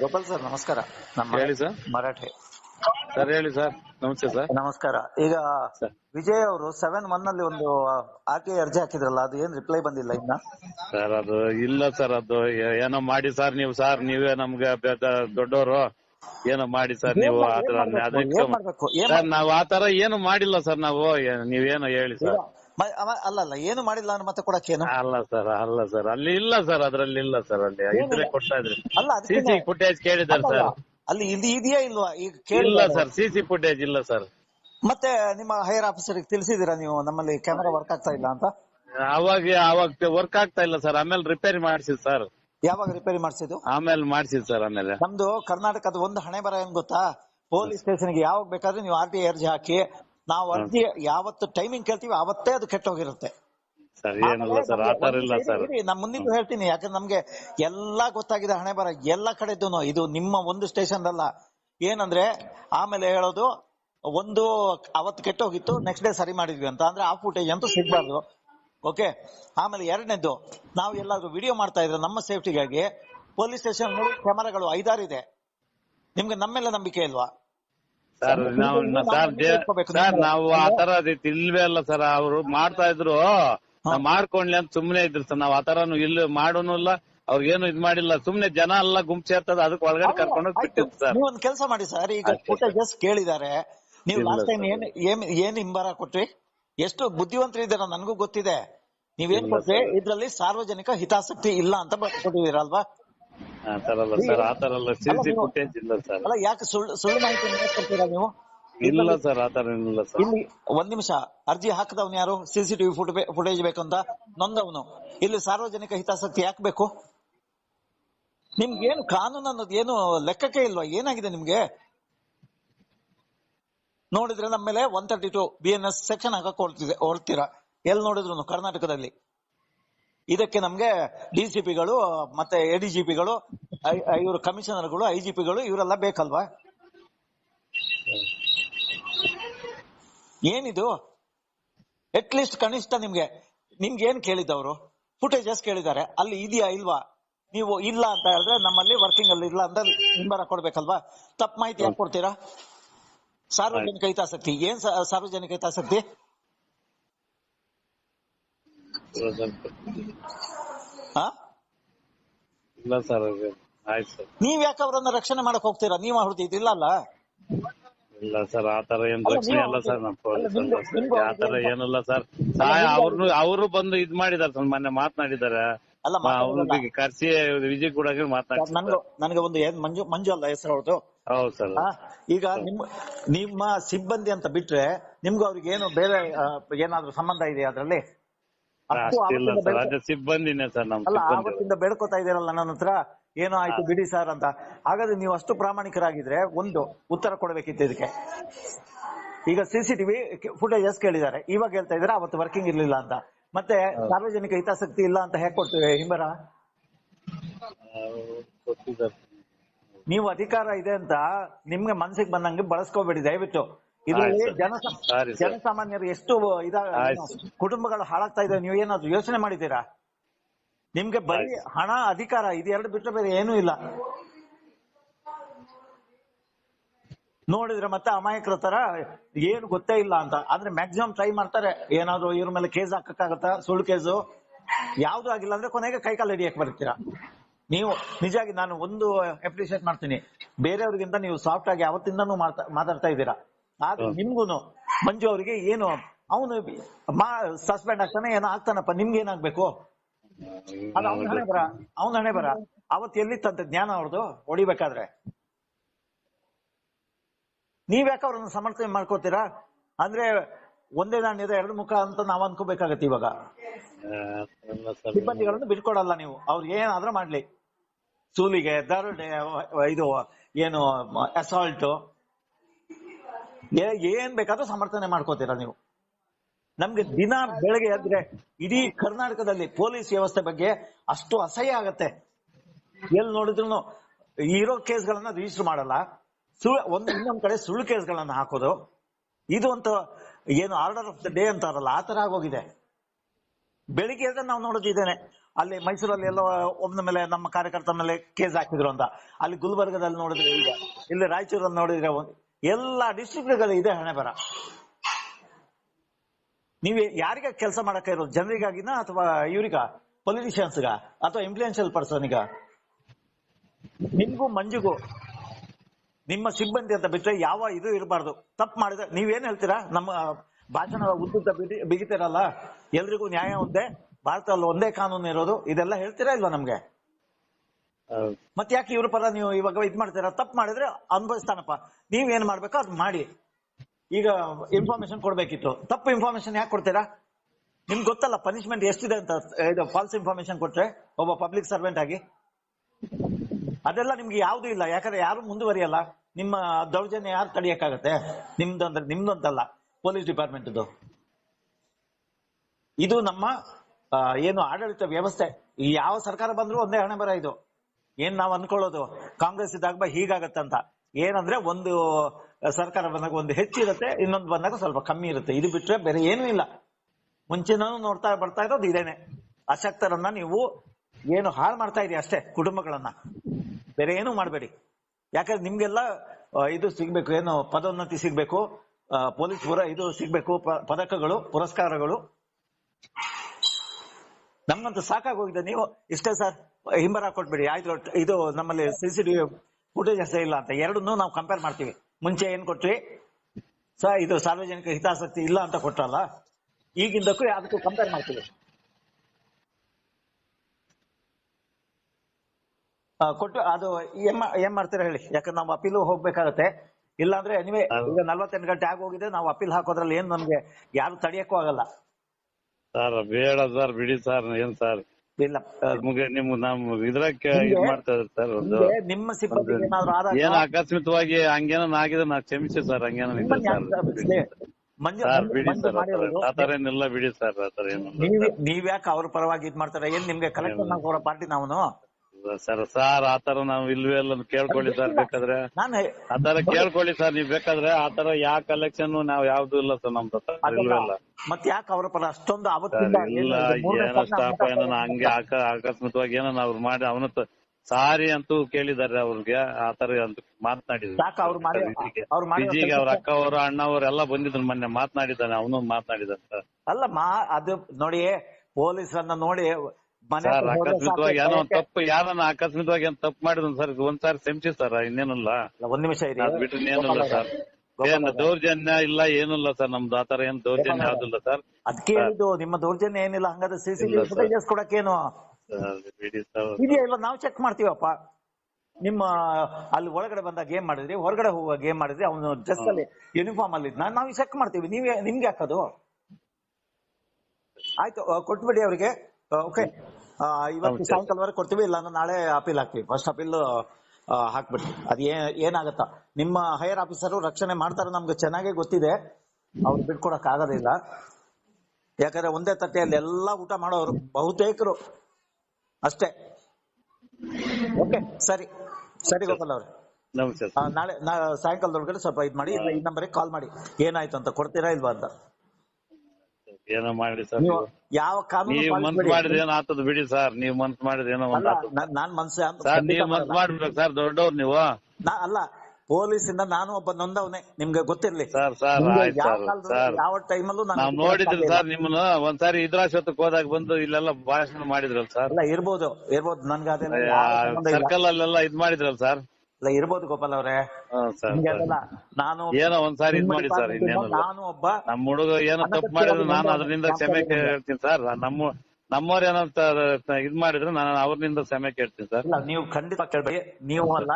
Gopal sir ನಮಸ್ಕಾರ. ನಮ್ಮ ಹೇಳಿ ಸರ್. ಮರಾಠಿ. ಸರ್ ಹೇಳಿ ಸರ್. ನಮಸ್ತೆ ಸರ್. ನಮಸ್ಕಾರ. ಈಗ. ವಿಜಯ್ ಅವರು ಸೆವೆನ್ ಒನ್ ಅಲ್ಲಿ ಒಂದು ಆಕೆ ಅರ್ಜಿ ಹಾಕಿದ್ರಲ್ಲ ಅದು ಏನ್ ರಿಪ್ಲೈ ಬಂದಿಲ್ಲ ಇನ್ನ? ಸರ್ ಅದು ಇಲ್ಲ ಸರ್ ಅದು ಏನೋ ಮಾಡಿ ಸರ್ ನೀವು ಸರ್ ನೀವೇ ನಮ್ಗೆ ದೊಡ್ಡವರು ಏನೋ ಮಾಡಿ ಸರ್ ನೀವು ಆತರ? ಅದಕ್ಕೆ ಸರ್ ನಾವು ಆತರ ಏನು ಮಾಡಿಲ್ಲ ಸರ್ ನಾವು ನೀವೇನೋ ಹೇಳಿ ಸರ್. ಮ- ಅವ- ಅಲ್ಲ ಅಲ್ಲ ಏನು ಮಾಡಿಲ್ಲ ಅಂದ್ರೆ ಮತ್ತೆ ಕೊಡಕ್ಕೇನು? ಅಲ್ಲ ಸರ್ ಅಲ್ಲ ಸರ್ ಅಲ್ಲಿ ಇಲ್ಲ ಸರ್ ಅದ್ರಲ್ಲಿ ಇಲ್ಲ ಸರ್ ಅಲ್ಲಿ ಇದ್ರೆ ಕೊಡ್ತಾ ಇದ್ರೆ. ಅಲ್ಲ ಸಿಸಿ ಅದಕ್ಕೆ ಫುಟೇಜ್ ಕೇಳಿದ್ದಾರೆ ಅಲ್ಲ, ಸರ್. ಅಲ್ಲಿ ಇದು ಇದೆಯಾ ಇಲ್ವಾ? ಈಗ ಇಲ್ಲ ಕೇಳಿಲ್ಲ ಸರ್ ಸಿಸಿ ಫುಟೇಜ್ ಇಲ್ಲ ಸರ್. ಮತ್ತೆ ನಿಮ್ಮ ಹೈಯರ್ ಆಫೀಸರ್ ತಿಳಿಸಿದಿರಾ ನೀವು? ನಮ್ಮಲ್ಲಿ ಕ್ಯಾಮೆರಾ ವರ್ಕ್ ಆಗ್ತಾ ಇಲ್ಲ ಅಂತ? ಅವಾಗ ಅವಾಗ ವರ್ಕ್ ಆಗ್ತಾ ಇಲ್ಲ ಸರ್ ಆಮೇಲೆ ರಿಪೇರಿ ಮಾಡಿಸಿದ್ ಸರ್. ಯಾವಾಗ ರಿಪೇರಿ ಮಾಡಿಸಿದ್ದು? ಆಮೇಲೆ ಮಾಡಿಸಿದ್ ಸರ್ ಆಮೇಲೆ. ನಮ್ದು ಕರ್ನಾಟಕದ ಒಂದು ಹಣೆ ಬರ ಏನ್ ಗೊತ್ತಾ? ಪೊಲೀಸ್ ಸ್ಟೇಷನ್ಗೆ ಯಾವಾಗ ಬೇಕಾದ್ರೆ ನೀವು ಆರ್ ಟಿ ಅರ್ಜಿ ಹಾಕಿ ನಾವು ಅರ್ಜಿ ಯಾವತ್ತು ಟೈಮಿಂಗ್ ಕೇಳ್ತೀವಿ ಅವತ್ತೇ ಅದು ಕೆಟ್ಟೋಗಿರುತ್ತೆ ಸರ್ ಏನಿಲ್ಲ ಸರ್ ಆತರ ಇಲ್ಲ ಸರ್. ನಾ ಮುಂದಿನ ಹೇಳ್ತೀನಿ ಯಾಕಂದ್ರೆ ನಮ್ಗೆ ಎಲ್ಲಾ ಗೊತ್ತಾಗಿದೆ ಹಣೆ ಬರ ಎಲ್ಲಾ ಕಡೆದ್ದು ಇದು ನಿಮ್ಮ ಒಂದು ಸ್ಟೇಷನ್ ಅಲ್ಲ. ಏನಂದ್ರೆ ಆಮೇಲೆ ಹೇಳೋದು ಒಂದು ಅವತ್ತು ಕೆಟ್ಟೋಗಿತ್ತು ನೆಕ್ಸ್ಟ್ ಡೇ ಸರಿ ಮಾಡಿದ್ವಿ ಅಂತ. ಅಂದ್ರೆ ಆ ಫುಟೇಜ್ ಅಂತೂ ಸಿಗ್ಬಾರ್ದು. ಓಕೆ ಆಮೇಲೆ ಎರಡನೇದು ನಾವು ಎಲ್ಲಾದ್ರೂ ವಿಡಿಯೋ ಮಾಡ್ತಾ ಇದ್ರೆ ನಮ್ಮ ಸೇಫ್ಟಿಗಾಗಿ ಪೊಲೀಸ್ ಸ್ಟೇಷನ್ ಕ್ಯಾಮರಾಗಳು ಐದಾರು ಇದೆ. ನಿಮ್ಗೆ ನಮ್ಮೆಲ್ಲ ನಂಬಿಕೆ ಇಲ್ವಾ? ಸರ್ ನಾವು ಸರ್ ಸರ್ ನಾವು ಆತರ ತರ ಇಲ್ವೇ ಅಲ್ಲ ಸರ್ ಅವರು ಮಾಡ್ತಾ ಇದ್ರು. ನಾವ್ ಮಾಡ್ಕೊಂಡ್ಲಿ ಅಂತ ಸುಮ್ನೆ ಇದ್ರು ಸರ್ ನಾವ್ ಆತರನು ಇಲ್ಲ ಮಾಡೋನು ಇಲ್ಲ ಅವ್ರಿಗೇನು ಇದ್ ಮಾಡಿಲ್ಲ. ಸುಮ್ನೆ ಜನ ಎಲ್ಲ ಗುಂಪು ಸೇರ್ತದ ಅದಕ್ಕೆ ಒಳಗಡೆ ಕರ್ಕೊಂಡೋಗಿ ಬಿಟ್ಟಿತ್ತು ಸರ್. ನೀವು ಒಂದ್ ಕೆಲಸ ಮಾಡಿ ಸರ್ ಈಗ ಕೇಳಿದಾರೆ. ಫುಟೇಜಸ್ ನೀವು ಲಾಸ್ಟ್ ಟೈಮ್. ಏನ್ ಏನ್ ಏನ್ ಹಿಂಬಾರ ಕೊಟ್ರಿ? ಎಷ್ಟು ಬುದ್ಧಿವಂತರು ಇದ್ದಾರೆ ನನಗೂ ಗೊತ್ತಿದೆ. ನೀವೇನ್ ಕೊಟ್ರಿ. ಇದ್ರಲ್ಲಿ ಸಾರ್ವಜನಿಕ ಹಿತಾಸಕ್ತಿ ಇಲ್ಲ ಅಂತ ಆ ಅಲ್ಲ ಸರ್ ಆತರ ಅಲ್ಲ ಸಿ ಅಲ್ಲ, ಫುಟೇಜ್ ಇಲ್ಲ ಸರ್ ಅಲ್ಲ ಯಾಕೆ ಸುಳ್ಳು ಸುಳ್ಳು ಮಾಹಿತಿ ಕೊಡ್ತೀರಾ ನೀವು? ಇಲ್ಲ ಸರ್ ಆತರ ಇಲ್ಲ ಸರ್ ಇಲ್ಲಿ ಒಂದ್ ನಿಮಿಷ ಅರ್ಜಿ ಹಾಕದವನು ಯಾರು? ಸಿಸಿಟಿವಿ ಫುಟೇಜ್ ಬೇಕಂತ ನೊಂದವನು. ಇಲ್ಲಿ ಸಾರ್ವಜನಿಕ ಹಿತಾಸಕ್ತಿ ಯಾಕೆ ಬೇಕು? ನಿಮ್ಗೆ ಏನು ಕಾನೂನು ಅನ್ನೋದು ಏನು ಲೆಕ್ಕಕ್ಕೆ ಇಲ್ವಾ? ಏನಾಗಿದೆ ನಿಮ್ಗೆ? ನೋಡಿದ್ರೆ ನಮ್ಮ ಮೇಲೆ one thirty two B N S section ಹಾಕಕ್ ಹೊರ್ತೀರಾ ಎಲ್ಲಿ ನೋಡಿದ್ರು ಕರ್ನಾಟಕದಲ್ಲಿ. ಇದಕ್ಕೆ ನಮ್ಗೆ ಡಿಸಿಪಿಗಳು ಮತ್ತೆ ಎಡಿಜಿಪಿಗಳು ಇವರು ಕಮಿಷನರ್ಗಳು ಐಜಿಪಿಗಳು ಇವರೆಲ್ಲ ಬೇಕಲ್ವಾ? ಏನಿದು? ಅಟ್ ಲೀಸ್ಟ್ ಕನಿಷ್ಠ ನಿಮ್ಗೆ ನಿಮ್ಗೆ ಏನ್ ಕೇಳಿದ್ದವರು? ಫುಟೇಜಸ್ ಕೇಳಿದ್ದಾರೆ. ಅಲ್ಲಿ ಇದೆಯಾ ಇಲ್ವಾ? ನೀವು ಇಲ್ಲ ಅಂತ ಹೇಳಿದ್ರೆ ನಮ್ಮಲ್ಲಿ ವರ್ಕಿಂಗ್ ಅಲ್ಲಿ ಇಲ್ಲ ಅಂತ ಹಿಂಬರ ಕೊಡ್ಬೇಕಲ್ವಾ? ತಪ್ಪು ಮಾಹಿತಿ ಯಾಕೆ ಕೊಡ್ತೀರಾ? ಸಾರ್ವಜನಿಕ ಹಿತಾಸಕ್ತಿ. ಏನ್ ಸಾ- ಸಾರ್ವಜನಿಕ ಹಿತಾಸಕ್ತಿ? ಹಾ? ಇಲ್ಲ ಸರ್ ಆಯ್ತು ಸರ್. ನೀವ್ ಯಾಕೆ ಅವರನ್ನ ರಕ್ಷಣೆ ಮಾಡಕ್ ಹೋಗ್ತೀರಾ? ನೀವ್ ಹೊಡ್ತಿದ್ ಇಲ್ಲ ಅಲ್ಲ? ಇಲ್ಲ ಸರ್ ಆತರ ಏನ್ ರಕ್ಷಣೆ ಅಲ್ಲ ಸರ್ ನಮ್ಮ ಅಲ್ಲ, ಪೊಲೀಸ್ ನಿಮ್ದು- ನಿಮ್ದು ಆತರ ಏನಲ್ಲ ಸರ್. ಅವ್ರನ್ನು ಅವ್ರು ಅವರು ಬಂದು ಇದ್ ಮಾಡಿದಾರೆ ಸರ್ ಮೊನ್ನೆ ಮಾತನಾಡಿದಾರೆ ಅಲ್ಲ. ಅವ್ರಿಗೆ ಕರ್ಸಿ ವಿಜಯ್ ಕೂಡ ನನ್ಗೆ ಮಾತನಾಡ್ತಾರೆ ನನಗೆ ಒಂದು ಏನ್ ಮಂಜು ಮಂಜು ಅಲ್ಲ ಹೆಸರು ಅವ್ರದ್ದು ಹೌದು ಸರ್. ಆ, ಈಗ ನಿಮ್ಮ ನಿಮ್ಮ ಸಿಬ್ಬಂದಿ ಅಂತ ಬಿಟ್ರೆ ನಿಮ್ಗೂ ಅವ್ರಿಗೆ ಏನು ಬೇರೆ ಆ, ಏನಾದ್ರೂ ಸಂಬಂಧ ಇದೆಯಾ ಅದ್ರಲ್ಲಿ? ಸಿಬ್ಬಂದಿನೇ ಸರ್ ಅಲ್ಲ ಆವತ್ತಿಂದ ಬೆಳ್ಕೊತಾ ಇದೀರಲ್ಲ ನನ್ನ ಹತ್ರ? ಏನೋ ಆಯ್ತು ಬಿಡಿ ಸರ್ ಅಂತ. ಹಾಗಾದ್ರೆ ನೀವು ಅಷ್ಟು ಪ್ರಾಮಾಣಿಕರಾಗಿದ್ರೆ ಒಂದು ಉತ್ತರ ಕೊಡಬೇಕಿತ್ತು ಇದಕ್ಕೆ. ಈಗ ಸಿಸಿಟಿವಿ ಎಸ್ ಕೇಳಿದ್ದಾರೆ? ಇವಾಗ ಹೇಳ್ತಾ ಇದಾರೆ ಅವತ್ತು ವರ್ಕಿಂಗ್ ಇರ್ಲಿಲ್ಲ ಅಂತ. ಮತ್ತೆ ಸಾರ್ವಜನಿಕ ಹಿತಾಸಕ್ತಿ ಇಲ್ಲ ಅಂತ ಹೇಗೆ ಕೊಡ್ತೀವಿ ಹಿಂಬರ? ನೀವು ಅಧಿಕಾರ ಇದೆ ಅಂತ ನಿಮ್ಗೆ ಮನ್ಸಿಗೆ ಬಂದಂಗೆ ಬಳಸ್ಕೋಬೇಡಿ ದಯವಿಟ್ಟು. ಇದರಲ್ಲಿ. ಜನ ಸಾಮಾನ್ಯರು ಜನಸಾಮಾನ್ಯರು ಎಷ್ಟು ಇದ ಕುಟುಂಬಗಳು ಹಾಳಾಗ್ತಾ ಇದೆ ನೀವು ಏನಾದ್ರು ಯೋಚನೆ ಮಾಡಿದ್ದೀರಾ? ನಿಮ್ಗೆ ಬರೀ ಹಣ ಅಧಿಕಾರ ಇದೆರಡು ಬಿಟ್ಟರೆ ಬೇರೆ ಏನೂ ಇಲ್ಲ. ನೋಡಿದ್ರೆ ಮತ್ತೆ ಅಮಾಯಕರ ತರ ಏನು ಗೊತ್ತೇ ಇಲ್ಲ ಅಂತ. ಆದ್ರೆ ಮ್ಯಾಕ್ಸಿಮಮ್ ಟ್ರೈ ಮಾಡ್ತಾರೆ. ಏನಾದ್ರು ಇವ್ರ ಮೇಲೆ ಕೇಸ್ ಹಾಕಕ್ಕಾಗತ್ತಾ? ಸುಳ್ಳು ಕೇಸು ಯಾವ್ದು ಆಗಿಲ್ಲ ಅಂದ್ರೆ ಕೊನೆಗೆ ಕೈಕಾಲು ಹಿಡಿಯಕ್ ಬರ್ತೀರಾ ನೀವು ನಿಜವಾಗಿ ನಾನು ಒಂದು ಅಪ್ರಿಶಿಯೇಟ್ ಮಾಡ್ತೀನಿ. ಬೇರೆಯವ್ರಿಗಿಂತ ನೀವು ಸಾಫ್ಟ್ ಆಗಿ ಅವತ್ತಿಂದನೂ ಮಾತಾ- ಮಾತಾಡ್ತಾ ಇದ್ದೀರಾ? ಆದ್ರೆ ನಿಮ್ಗುನು ಮಂಜು ಅವರಿಗೆ ಏನು ಅವನು ಸಸ್ಪೆಂಡ್ ಆಗ್ತಾನೆ ಏನೋ ಆಗ್ತಾನಪ್ಪ ನಿಮ್ಗೆ ಏನಾಗ್ಬೇಕು? ಅದು ಅವನ ಹಣೆ ಬರ ಅವನ ಹಣೆ ಬರ. ಅವತ್ತು ಎಲ್ಲಿತ್ತಂತೆ ಜ್ಞಾನ ಅವ್ರದ್ದು ಹೊಡಿಬೇಕಾದ್ರೆ. ನೀವ್ ಯಾಕೆ ಅವ್ರನ್ನ ಸಮರ್ಥನೆ ಮಾಡ್ಕೋತೀರಾ? ಅಂದ್ರೆ ಒಂದೇ ನಾಣ್ಯದ ಎರಡು ಮುಖ ಅಂತ ನಾವ್ ಅನ್ಕೋಬೇಕಾಗತ್ತೆ ಇವಾಗ. ಸಿಬ್ಬಂದಿಗಳನ್ನು ಬಿಟ್ಕೊಡಲ್ಲ ನೀವು. ಅವ್ರಿಗೆ ಏನಾದ್ರೂ ಮಾಡ್ಲಿ. ಸೂಲಿಗೆ ದರೋಡೆ ಇದು ಏನು ಅಸಾಲ್ಟ್ ಏನ್ ಬೇಕಾದ್ರೂ ಸಮರ್ಥನೆ ಮಾಡ್ಕೋತೀರಾ ನೀವು. ನಮ್ಗೆ ದಿನ ಬೆಳಗ್ಗೆ ಎದ್ರೆ ಇಡೀ ಕರ್ನಾಟಕದಲ್ಲಿ ಪೊಲೀಸ್ ವ್ಯವಸ್ಥೆ ಬಗ್ಗೆ ಅಷ್ಟು ಅಸಹ್ಯ ಆಗತ್ತೆ. ಎಲ್ಲಿ ನೋಡಿದ್ರು ಇರೋ ಕೇಸ್ಗಳನ್ನ ರಿಜಿಸ್ಟರ್ ಮಾಡಲ್ಲ. ಸುಳ್ಳು, ಒಂದು ಇನ್ನೊಂದ್ ಕಡೆ ಸುಳ್ಳು ಕೇಸ್ಗಳನ್ನ ಹಾಕೋದು. ಇದು ಅಂತ ಏನು ಆರ್ಡರ್ ಆಫ್ ದ ಡೇ ಅಂತಾರಲ್ಲ, ಆ ತರ ಆಗೋಗಿದೆ. ಬೆಳಿಗ್ಗೆ ಎದ್ರೆ ನಾವು ನೋಡೋದಿದ್ದೇನೆ. ಅಲ್ಲಿ ಮೈಸೂರಲ್ಲಿ ಎಲ್ಲ ಒಬ್ಬನ ಮೇಲೆ ನಮ್ಮ ಕಾರ್ಯಕರ್ತರ ಮೇಲೆ ಕೇಸ್ ಹಾಕಿದ್ರು ಅಂತ. ಅಲ್ಲಿ ಗುಲ್ಬರ್ಗದಲ್ಲಿ ನೋಡಿದ್ರೆ ಈಗ ಇಲ್ಲಿ ರಾಯಚೂರಲ್ಲಿ ನೋಡಿದ್ರೆ ಎಲ್ಲಾ ಡಿಸ್ಟ್ರಿಕ್ಟ್ಗಳು ಇದೆ ಹಣೆ ಬರ. ನೀವು ಯಾರಿಗ ಕೆಲಸ ಮಾಡಕ್ಕೆ ಇರೋದು? ಜನರಿಗಾಗಿನ ಅಥವಾ ಇವ್ರಿಗ? ಪೊಲಿಟಿಷಿಯನ್ಸ್ಗ ಅಥವಾ ಇನ್ಫ್ಲೂಯೆನ್ಷಿಯಲ್ ಪರ್ಸನ್ಗ ನಿಮ್ಗೂ ಮಂಜುಗೂ ನಿಮ್ಮ ಸಿಬ್ಬಂದಿ ಅಂತ ಬಿಟ್ರೆ ಯಾವ ಇದು ಇರಬಾರ್ದು. ತಪ್ಪು ಮಾಡಿದ್ರೆ ನೀವೇನ್ ಹೇಳ್ತೀರಾ? ನಮ್ಮ ಭಾಷಣ ಉದ್ದುದ್ದ ಬಿಗಿ ಬಿಗಿತೀರಲ್ಲ? ಎಲ್ರಿಗೂ ನ್ಯಾಯ ಒಂದೇ, ಭಾರತದಲ್ಲಿ ಒಂದೇ ಕಾನೂನು ಇರೋದು. ಇದೆಲ್ಲ ಹೇಳ್ತೀರಾ ಇಲ್ವಾ ನಮ್ಗೆ. ಮತ್ತೆ ಯಾಕೆ ಇವ್ರ ಪರ ನೀವು ಇವಾಗ ಇದ್ ಮಾಡ್ತೀರಾ? ತಪ್ಪು ಮಾಡಿದ್ರೆ ಅನುಭವಿಸ್ತಾನಪ್ಪ. ನೀವ್ ಏನ್ ಮಾಡ್ಬೇಕೋ ಅದ್ ಮಾಡಿ. ಈಗ ಇನ್ಫಾರ್ಮೇಶನ್ ಕೊಡ್ಬೇಕಿತ್ತು. ತಪ್ಪು ಇನ್ಫಾರ್ಮೇಶನ್ ಯಾಕೆ ಕೊಡ್ತೀರಾ? ನಿಮ್ಗೆ ಗೊತ್ತಲ್ಲ ಪನಿಷ್ಮೆಂಟ್ ಎಷ್ಟಿದೆ ಅಂತ ಇದು ಫಾಲ್ಸ್ ಇನ್ಫಾರ್ಮೇಶನ್ ಕೊಟ್ರೆ ಒಬ್ಬ ಪಬ್ಲಿಕ್ ಸರ್ವೆಂಟ್ ಆಗಿ? ಅದೆಲ್ಲ ನಿಮ್ಗೆ ಯಾವ್ದು ಇಲ್ಲ. ಯಾಕಂದ್ರೆ ಯಾರು ಮುಂದುವರಿಯಲ್ಲ. ನಿಮ್ಮ ದೌರ್ಜನ್ಯ ಯಾರು ತಡಿಯಕ್ಕಾಗತ್ತೆ? ನಿಮ್ದು ಅಂದ್ರೆ ನಿಮ್ದು ಅಂತಲ್ಲ ಪೊಲೀಸ್ ಡಿಪಾರ್ಟ್ಮೆಂಟ್ ಇದು ನಮ್ಮ ಏನು ಆಡಳಿತ ವ್ಯವಸ್ಥೆ. ಯಾವ ಸರ್ಕಾರ ಬಂದ್ರು ಒಂದೇ ಹಣೆ ಬರ ಇದು. ಏನ್ ನಾವ್ ಅನ್ಕೊಳ್ಳೋದು? ಕಾಂಗ್ರೆಸ್ ಇದ್ದಾಗ ಹೀಗಾಗತ್ತಂತ. ಏನಂದ್ರೆ ಒಂದು ಸರ್ಕಾರ ಬಂದಾಗ ಒಂದು ಹೆಚ್ಚಿರುತ್ತೆ ಇನ್ನೊಂದು ಬಂದಾಗ ಸ್ವಲ್ಪ ಕಮ್ಮಿ ಇರುತ್ತೆ. ಇದು ಬಿಟ್ರೆ ಬೇರೆ ಏನೂ ಇಲ್ಲ. ಮುಂಚೆನೂ ನೋಡ್ತಾ ಬರ್ತಾ ಇರೋದು ಇದೇನೆ. ಅಶಕ್ತರನ್ನ ನೀವು ಏನು ಹಾಳು ಮಾಡ್ತಾ ಇದೀಯ ಅಷ್ಟೇ ಕುಟುಂಬಗಳನ್ನ. ಬೇರೆ ಏನು ಮಾಡಬೇಡಿ. ಯಾಕಂದ್ರೆ ನಿಮ್ಗೆಲ್ಲ ಇದು ಸಿಗ್ಬೇಕು, ಏನು ಪದೋನ್ನತಿ ಸಿಗ್ಬೇಕು ಪೊಲೀಸ್ ಪುರ ಇದು ಸಿಗ್ಬೇಕು ಪದಕಗಳು, ಪುರಸ್ಕಾರಗಳು. ನಮ್ಗಂತೂ ಸಾಕಾಗೋಗಿದೆ ನೀವು ಇಷ್ಟೇ ಸರ್ ಹಿಂಬರ ಕೊಟ್ಬಿಡಿ. ಆಯ್ತು ಇದು ನಮ್ಮಲ್ಲಿ ಸಿಸಿಟಿವಿ ಫುಟೇಜ್ ಅಷ್ಟೇ ಇಲ್ಲ ಅಂತ. ಎರಡನ್ನೂ ನಾವು ಕಂಪೇರ್ ಮಾಡ್ತೀವಿ. ಮುಂಚೆ ಏನ್ ಕೊಟ್ರಿ ಸರ್ ಇದು ಸಾರ್ವಜನಿಕ ಹಿತಾಸಕ್ತಿ ಇಲ್ಲ ಅಂತ ಕೊಟ್ರಲ್ಲ? ಈಗಿಂದಕ್ಕೂ ಅದಕ್ಕೂ ಕಂಪೇರ್ ಮಾಡ್ತೀವಿ. ಆ, ಕೊಟ್ಟು ಅದು ಏನ್ ಮಾಡ್ತೀರಾ ಹೇಳಿ? ಯಾಕಂದ್ರೆ ನಾವು ಅಪೀಲು ಹೋಗ್ಬೇಕಾಗತ್ತೆ. ಇಲ್ಲಾಂದ್ರೆ ನೀವೇ ಈಗ ನಲ್ವತ್ತೆಂಟು ಗಂಟೆ ಆಗೋಗಿದೆ. ನಾವು ಅಪೀಲ್ ಹಾಕೋದ್ರಲ್ಲಿ ಏನ್ ನಮ್ಗೆ ಯಾರು ತಡೆಯಕ್ಕೂ ಆಗಲ್ಲ. ಸರ್ ಬೇಡ ಸರ್ ಬಿಡಿ ಸರ್ ಏನ್ ಸರ್? ಇಲ್ಲ. ನಿಮ್ಗೆ ನಿಮ್ ನಮ್ ಇದ್ರಕ್ಕೆ ಇದ್ ಮಾಡ್ತಾ ಇದ್ದಾರೆ ಸರ್ ಒಂದು ನಿಮ್ಮ ಸಿಬ್ಬಂದಿ ಏನಾದ್ರು ಆದಾಗ ಏನ್ ಆಕಸ್ಮಿಕವಾಗಿ ಹಂಗೇನ ಆಗಿದೆ ನಾ ಕ್ಷಮಿಸಿ ಸರ್ ಹಂಗೇನ ನಿಮ್ಮನ್ನ ಸರ್. ಮಂಜು ಸರ್ ಬಿಡಿ ಮಂಜು ಸರ್ ಮಾಡಿರೋದು. ಆತರ ಏನಿಲ್ಲ ಬಿಡಿ ಸರ್ ಆತರ ಏನಿಲ್ಲ ನೀವ್ ನೀವ್ಯಾಕೆ ಅವ್ರ ಪರವಾಗಿ ಇದ್ ಮಾಡ್ತಾರೆ? ಏನ್ ನಿಮ್ಗೆ ಕಲೆಕ್ಟರ್ ಕೊಡೋ ಪಾರ್ಟಿ ನಾವು ಸರ್ ಸರ್ ಆತರ ನಾವು ಇಲ್ವೇ ಇಲ್ಲ ಅಂತ ಕೇಳ್ಕೊಳ್ಳಿ ಸರ್ ಬೇಕಾದ್ರೆ. ನಾನು ಆತರ ಕೇಳ್ಕೊಳ್ಳಿ ಸರ್ ನೀವ್ ಬೇಕಾದ್ರೆ ಆತರ ಯಾವ ಕಲೆಕ್ಷನ್ ನಾವ್ ಯಾವ್ದು ಇಲ್ಲ ಸರ್ ನಮ್ದು ಹತ್ರ. ಇಲ್ವೇ ಇಲ್ಲ. ಮತ್ ಯಾಕೆ ಅವ್ರ ಪರ ಅಷ್ಟೊಂದು ಸರ್ ಅವತ್ತಿಂದ ಇಲ್ಲ ಏನು ಇದು ಮೂರನೇ ಏನೋ ಸ್ಥಾನ ಸ್ಟಾಪ್ ಏನೋ ಹಂಗೆ ಆಕ- ಅಕಸ್ಮಾತ್ವಾಗಿ ಏನೋ ಅವ್ರು ಮಾಡಿ ಅವನ ಸಾರಿ ಅಂತೂ ಕೇಳಿದಾರೆ ಅವ್ರಿಗೆ ಆತರ ಅಂತ ಮಾತನಾಡಿದ್ರು. ಸಾಕು ಅವ್ರು ಮಾಡಿ ಅವ್ರು ಮಾಡಿ ವಿಜಿಗೆ ಅವ್ರ ಅಕ್ಕ ಅವರು ಅಣ್ಣ ಅವರು ಎಲ್ಲ ಬಂದಿದ್ರು ಮೊನ್ನೆ ಮಾತನಾಡಿದ್ದಾನೆ ಅವನು ಮಾತನಾಡಿದ ಸರ್. ಅಲ್ಲ ಮಾ ಅದು ನೋಡಿ ಪೊಲೀಸರನ್ನ ನೋಡಿ ಅಕಸ್ಮಿತವಾಗಿ ಏನೋ ಒಂದ್ ತಪ್ಪು ಯಾರನ್ನ ಅಕಸ್ಮಿತವಾಗಿ ಏನ್ ತಪ್ಪು ಮಾಡಿದ್ರು ಸರ್ ಒಂದ್ಸಾರಿ ಕ್ಷಮಿಸಿ ಸರ್ ಇನ್ನೇನಿಲ್ಲ. ಒಂದ್ ನಿಮಿಷ ಇರಿ. ಅದ್ ಬಿಟ್ರೆ ಸರ್. ಏನ್ ದೌರ್ಜನ್ಯ ಇಲ್ಲ ಏನಿಲ್ಲ ಸರ್ ನಮ್ದು ಆತರ ಏನ್ ದೌರ್ಜನ್ಯ ಆದಿಲ್ಲ ಸರ್. ಅದಕ್ಕೆ ಹೇಳಿದ್ದು ನಿಮ್ಮ ದೌರ್ಜನ್ಯ ಏನಿಲ್ಲ ಹಂಗಾದ್ರೆ ಸಿಸಿ. ಫುಟೇಜಸ್ ಕೊಡಕ್ಕೇನು? ಇದೆಯಾ ಇಲ್ಲ ನಾವು ಚೆಕ್ ಮಾಡ್ತೀವಪ್ಪ. ನಿಮ್ಮ ಅಲ್ಲಿ ಒಳಗಡೆ ಬಂದಾಗ ಏನ್ ಮಾಡಿದ್ರಿ ಹೊರಗಡೆ ಹೋಗುವಾಗ ಏನ್ ಮಾಡಿದ್ರಿ ಅವನು ಡ್ರೆಸ್ ಅಲ್ಲಿ ಯೂನಿಫಾರ್ಮ್ ಅಲ್ಲಿ ಇದ್ನ. ನಾವು ಚೆಕ್ ಮಾಡ್ತೀವಿ. ನೀವೇ ನಿಮ್ಗೆ ಹಾಕೋದು ಆಯ್ತು ಕೊಟ್ಬಿಡಿ ಅವರಿಗೆ. ಓಕೆ ಇವತ್ತು. ಸಾಯಂಕಾಲವರೆಗೆ ಕೊಡ್ತೀವಿ ಇಲ್ಲ ಅಂದ್ರೆ ನಾಳೆ ಅಪೀಲ್ ಹಾಕ್ತೀವಿ. ಫಸ್ಟ್ ಅಪೀಲ್ ಹಾಕ್ಬಿಡಿ ಅದ್ ಏನ್ ಏನಾಗತ್ತ? ನಿಮ್ಮ ಹೈಯರ್ ಆಫೀಸರ್ ರಕ್ಷಣೆ ಮಾಡ್ತಾರೆ ನಮ್ಗೆ ಚೆನ್ನಾಗೇ ಗೊತ್ತಿದೆ. ಅವ್ರು ಬಿಟ್ಕೊಡಕ್ ಆಗೋದಿಲ್ಲ ಯಾಕಂದ್ರೆ ಒಂದೇ ತಟ್ಟೆಯಲ್ಲಿ ಎಲ್ಲಾ ಊಟ ಮಾಡೋರು ಬಹುತೇಕರು. ಅಷ್ಟೇ. ಓಕೆ ಸರಿ. ಸರಿ ಗೋಪಾಲ್ ಅವ್ರೆ. ನಾಳೆ ಸಾಯಂಕಾಲದೊಳಗಡೆ ಸ್ವಲ್ಪ ಇದ್ ಮಾಡಿ ಈ ನಂಬರಿಗೆ ಕಾಲ್ ಮಾಡಿ. ಏನಾಯ್ತು ಅಂತ ಕೊಡ್ತೀರಾ ಇಲ್ವಾ ಅಂತ. ಏನೋ ಮಾಡಿ ಸರ್ ನೀವು ಯಾವ ಕಾನೂನು ನೀವ್ ಮನ್ಸ್. ಮಾಡಿದ್ರೆ ಏನೋ ಆತದ್ ಬಿಡಿ ಸರ್. ನೀವ್ ಮನ್ಸ್ ಮಾಡಿದ್ರೆ ಏನೋ ಒಂದ್ ಅಲ್ಲ ಆತದ ನಾನ್- ನಾನ್ ಮನ್ಸ ಸರ್ ನೀವ್ ಮನ್ಸ್ ಮಾಡ್ಬೇಕು ಸರ್ ದೊಡ್ಡವ್ರು ನೀವು. ನಾ ಅಲ್ಲ ಪೊಲೀಸ್ ಇಂದ ನಾನು ಒಬ್ಬ ನೊಂದವನೇ. ನಿಮ್ಗೆ ಗೊತ್ತಿರ್ಲಿ. ಸರ್ ಸರ್ ನಿಮ್ಗೆ ಆಯ್ತು ಯಾವ ಸರ್ ಕಾಲದಲ್ಲೂ ಸರ್. ಯಾವ ಟೈಮಲ್ಲೂ ನಾವ್ ನೋಡಿದ್ರಿ ಸರ್ ನಿಮ್ಮನ್ನ. ಒಂದ್ಸಾರಿ ಇದ್ರಾಶ್ವತಕ್ ಹೋದಾಗ ಬಂದು ಇಲ್ಲೆಲ್ಲ ಭಾಷಣ ಮಾಡಿದ್ರಲ್ ಸರ್. ಅಲ್ಲ ಇರ್ಬೋದು ಇರ್ಬೋದು. ನನ್ಗೆ ಅದೆಲ್ಲ ಯಾವ ಸಂಬಂಧ ಇಲ್ಲ. ಸರ್ಕಲ್ ಅಲ್ಲೆಲ್ಲ ಇದ್ ಮಾಡಿದ್ರಲ್ ಸರ್. ಇಲ್ಲ ಇರ್ಬೋದು ಗೋಪಾಲ್ ಅವ್ರೆ. ನಾನು ಏನೋ ಒಂದ್ಸಾರಿ ಇದ್ ಮಾಡಿ ಸರ್ ನಾನು ಒಬ್ಬ ನಮ್ಮ ಹುಡುಗ ಏನೋ ತಪ್ಪು ಮಾಡಿದ್ರೆ ನಾನು ಅದರಿಂದ ಕ್ಷಮೆ ಕೇಳ್ತೀನಿ ಸರ್. ನಮ್ಮ ನಮ್ಮವ್ರ ಏನಂತ ಇದ್ ಮಾಡಿದ್ರೆ ನಾನು ಅವ್ರನಿಂದ ಕ್ಷಮೆ ಕೇಳ್ತೀನಿ ಸರ್. ಇಲ್ಲ ನೀವು ಖಂಡಿತ ಕೇಳ್ಬೇಡಿ. ನೀವು ಅಲ್ಲ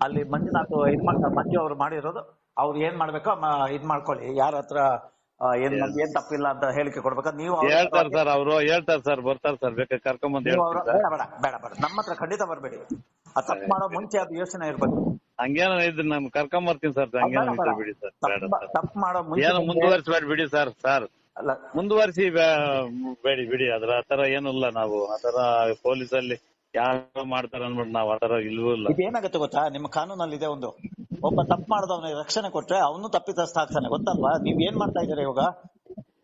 ಅಲ್ಲಿ ಮಂಜುನಾಥ್ ಇದ್ ಮಾಡ್ತಾರೆ ಮಂಜು ಅವ್ರು ಮಾಡಿರೋದು ಅವ್ರು ಏನ್ ಮಾಡ್ಬೇಕೋ ಇದ್ ಮಾಡ್ಕೊಳ್ಳಿ. ಯಾರ ಹತ್ರ ಏನ್ ಏನ್ ತಪ್ಪಿಲ್ಲ ಅಂತ ಹೇಳಿಕೆ ಕೊಡ್ಬೇಕು ನೀವು ಅವ್ರ ಹೇಳ್ತಾರ ಸರ್ ಅವರು ಹೇಳ್ತಾರ ಸರ್ ಬರ್ತಾರ ಸರ್ ಬೇಕಾದ್ರೆ ನೀವು ಅವ್ರ ಹೇಳ್ತೀನಿ ಬೇಡ ಬೇಡ ಬೇಡ ಬೇಡ. ನಮ್ಮ ಹತ್ರ ಖಂಡಿತ ಬರ್ಬೇಡಿ. ಆ ತಪ್ಪು ಮಾಡೋ ಮುಂಚೆ ಅದು ಯೋಚನೆ ಇರ್ಬೇಕು. ಹಂಗೇನೋ ಇದ್ರೆ ನಮ್ ಕರ್ಕೊಂಬರ್ತೀನಿ ಸರ್ ಹಂಗೇನ ಬೇಡ, ಇದ್ರೆ ಬಿಡಿ ಸರ್ ಬೇಡ ತಪ್ಪು ಸರ್. ತಪ್ಪು ಮಾಡೋ ಮುಂಚೆ ಏನು ಮುಂದುವರಿಸಬೇಡಿ ಬಿಡಿ ಸರ್ ಸರ್. ಅಲ್ಲ. ಮುಂದುವರಿಸಿ ಬೇಡಿ ಬಿಡಿ. ಅದ್ರ ಆತರ ಏನಿಲ್ಲ ನಾವು. ಆತರ ಪೊಲೀಸಲ್ಲಿ ಯಾರು ಮಾಡ್ತಾರ ಅನ್ಬಿಟ್ಟು ನಾವ್ ಆತರ ಇಲ್ವೂ ಇಲ್ಲ. ಇದೇನಾಗುತ್ತೆ ಗೊತ್ತಾ? ನಿಮ್ಮ ಕಾನೂನಲ್ಲಿ ಇದೆ ಒಂದು. ಒಬ್ಬ ತಪ್ಪು ಮಾಡಿದವನಿಗೆ ರಕ್ಷಣೆ ಕೊಟ್ರೆ ಅವನು ತಪ್ಪಿತಸ್ಥ ಆಗ್ತಾನೆ. ಗೊತ್ತಲ್ವಾ? ನೀವ್ ಏನ್ ಮಾಡ್ತಾ ಇದ್ದೀರಾ ಇವಾಗ?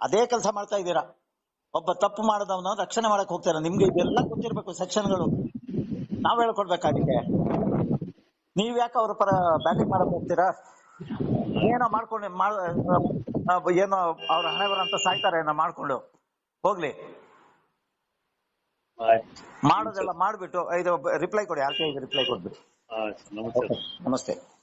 ಅದೇ ಕೆಲಸ ಮಾಡ್ತಾ ಇದ್ದೀರಾ. ಒಬ್ಬ ತಪ್ಪು ಮಾಡಿದವನ ರಕ್ಷಣೆ ಮಾಡಕ್ ಹೋಗ್ತೀರಾ ನಿಮ್ಗೆ ಇದೆಲ್ಲ ಗೊತ್ತಿರ್ಬೇಕು ಸೆಕ್ಷನ್ಗಳು. ನಾವ್ ಹೇಳ್ಕೊಡ್ಬೇಕಾಗಿದೆ. ನೀವ್ ಯಾಕೆ ಅವ್ರ ಪರ ಬ್ಯಾಟಿಂಗ್ ಮಾಡಕ್ ಹೋಗ್ತೀರಾ? ಏನೋ ಮಾಡ್ಕೊಂಡು ಏನೋ ಅವ್ರ ಹಣೆ ಬರಂತ ಸಾಯ್ತಾರೆ ಏನೋ ಮಾಡ್ಕೊಂಡು. ಹೋಗ್ಲಿ. ಮಾಡೋದೆಲ್ಲ ಮಾಡ್ಬಿಟ್ಟು ಇದು ರಿಪ್ಲೈ ಕೊಡಿ. ಆರ್ ರಿಪ್ಲೈ ನಮಸ್ತೆ. ನಮಸ್ತೆ.